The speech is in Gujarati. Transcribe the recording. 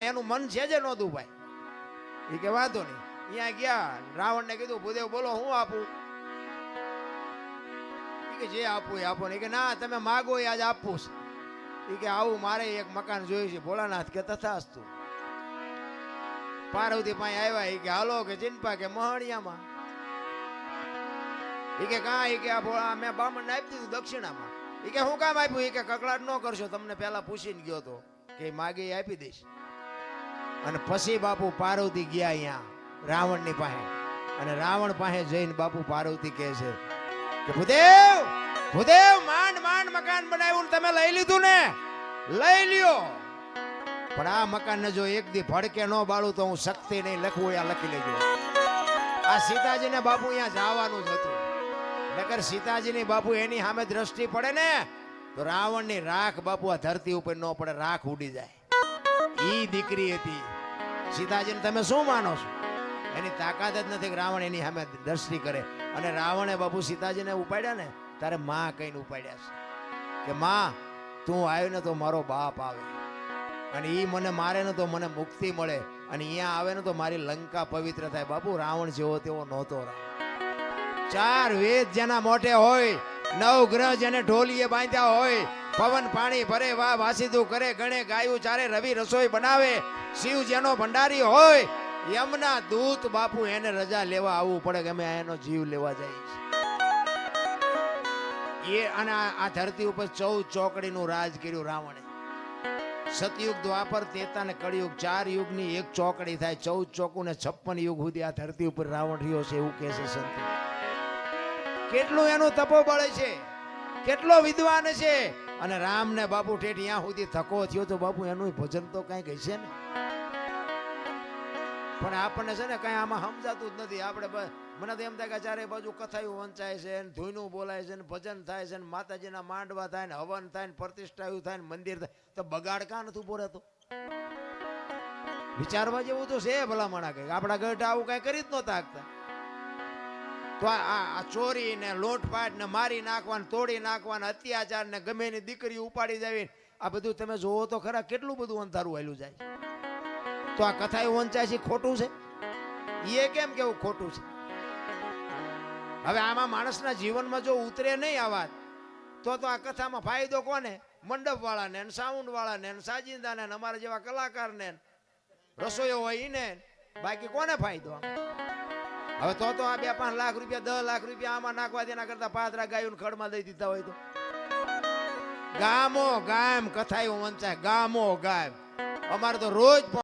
એનું મન છે જ નહોતું ભાઈ. એ કે વાંધો નહીં. અહીંયા ગયા, રાવણને કીધું, ભૂદેવ, બોલો, હું આપું? કે, જે આપવું એ આપો. ને કે, ના, તમે માગો એ આજ આપવું છે. એ કે, આવું મારે એક મકાન જોયું છે, ભોળાનાથ કે તથાસ્તુ. પાર્વતી પાસે આવ્યા એ કે, હાલો, કે ચિંપા કે મહણિયામાં. ઈ કે, કાં? એ કે, આ ભોળા મેં બામણ આપી દીધું દક્ષિણામાં. એ કે, હું કામ આપ્યું? એ કે, કકળાટ ન કરશો, તમને પહેલા પૂછીને ગયો તો. કે, માગે આપી દઈશ. અને પછી બાપુ પાર્વતી ગયા અહીંયા રાવણની પાસે. અને રાવણ પાસે જઈને બાપુ પાર્વતી કહે છે કે, ભૂદેવ ભૂદેવ, માંડ માંડ મકાન બનાવ્યું તમે લઈ લીધું ને? લઈ લ્યો. પણ આ મકાન જો એક દી ભડકે ન બાળું તો હું શક્તિ નહીં લખવું આ લખી લેજો. આ સીતાજીને બાપુ અહીંયા જવાનું જ હતું. નકર સીતાજીની બાપુ એની સામે દ્રષ્ટિ પડે ને, તો રાવણની રાખ બાપુ આ ધરતી ઉપર ન પડે, રાખ ઉડી જાય. ઈ દીકરી હતી. સીતાજીને તમે શું માનો છો? એની તાકાત જ નથી રાવણ એની સામે દ્રષ્ટિ કરે. અને રાવણે બાપુ સીતાજીને ઉપાડ્યા ને તારે માં કહીને ઉપાડ્યા છે કે, માં, તું આવ્યો ને તો મારો બાપ આવે. અને એ મને મારે ને તો મને મુક્તિ મળે. અને અહીંયા આવે ને તો મારી લંકા પવિત્ર થાય. બાપુ, રાવણ જેવો તેવો નહોતો ચાર વેદ જેના મોટે હોય, નવ ગ્રહ જેને ઢોલીએ બાંધ્યા હોય પવન પાણી ભરે, વાહ, વાસીદું કરે, ગણે, ગાયું ચારે, રવિ રસોઈ બનાવે. શિવ જેનો ભંડારી હોય, યમના દૂત બાપુ એને રજા લેવા આવવું પડે કે અમે એનો જીવ લેવા જઈએ એ અને આ ધરતી ઉપર ચૌદ ચોકડીનું રાજ કર્યું રાવણે. સતયુગ દ્વાપર તેતા ને કળિયુગ, ચાર યુગની એક ચોકડી થાય. ચૌદ ચોકુ ને છપ્પન યુગ સુધી આ ધરતી ઉપર રાવણ રહ્યો છે એવું કહે છે સંત. કેટલું એનું તપોબળ છે? કેટલો વિદ્વાન છે? અને રામ ને બાપુ ઠેઠ ત્યાં સુધી થકો થયો તો બાપુ એનું ભજન તો કંઈક હશે ને? પણ આપણને છે ને કઈ આમાં સમજાતું જ નથી. આપણે મને તો એમ થાય કે ચારે બાજુ કથાયું વંચાય છે ને, ધૂનું બોલાય છે ને, ભજન થાય છે ને, માતાજીના માંડવા થાય ને, હવન થાય ને, પ્રતિષ્ઠાયું થાય ને, મંદિર થાય. તો બગાડ કા નથી ઊભો રહેતો? વિચારવા જેવું તો છે ભલામણા કઈ આપણા ગઢ આવું કઈ કરી જ નહોતા શકતા તો આ- ચોરી ને લોટપાટ ને મારી નાખવાને, તોડી નાખવાને અત્યાચાર ને ગમે એની દીકરી ઉપાડી જાવી. આ બધું તમે જોવો તો ખરા કેટલું બધું અંધારું હાલ્યું જાય તો આ કથા એ વંચાય છે, ખોટું છે? એ કેમ કેવું ખોટું છે? હવે આમાં માણસના જીવનમાં જો ઉતરે નહીં આ વાત, તો તો આ કથામાં ફાયદો કોને? મંડપ વાળાને સાઉન્ડ વાળાને સાજિંદાને અમારા જેવા કલાકારને ને, રસોઈયો હોય ને, બાકી કોને ફાયદો? હવે તો તો આ બે પાંચ લાખ રૂપિયા, દસ લાખ રૂપિયા આમાં નાખવા તેના કરતા પાત્રા ગાયું ખડમાં દઈ દીધા હોય તો. ગામો ગામ, કથાયું વંચાય, ગામો ગામ. અમારે તો રોજ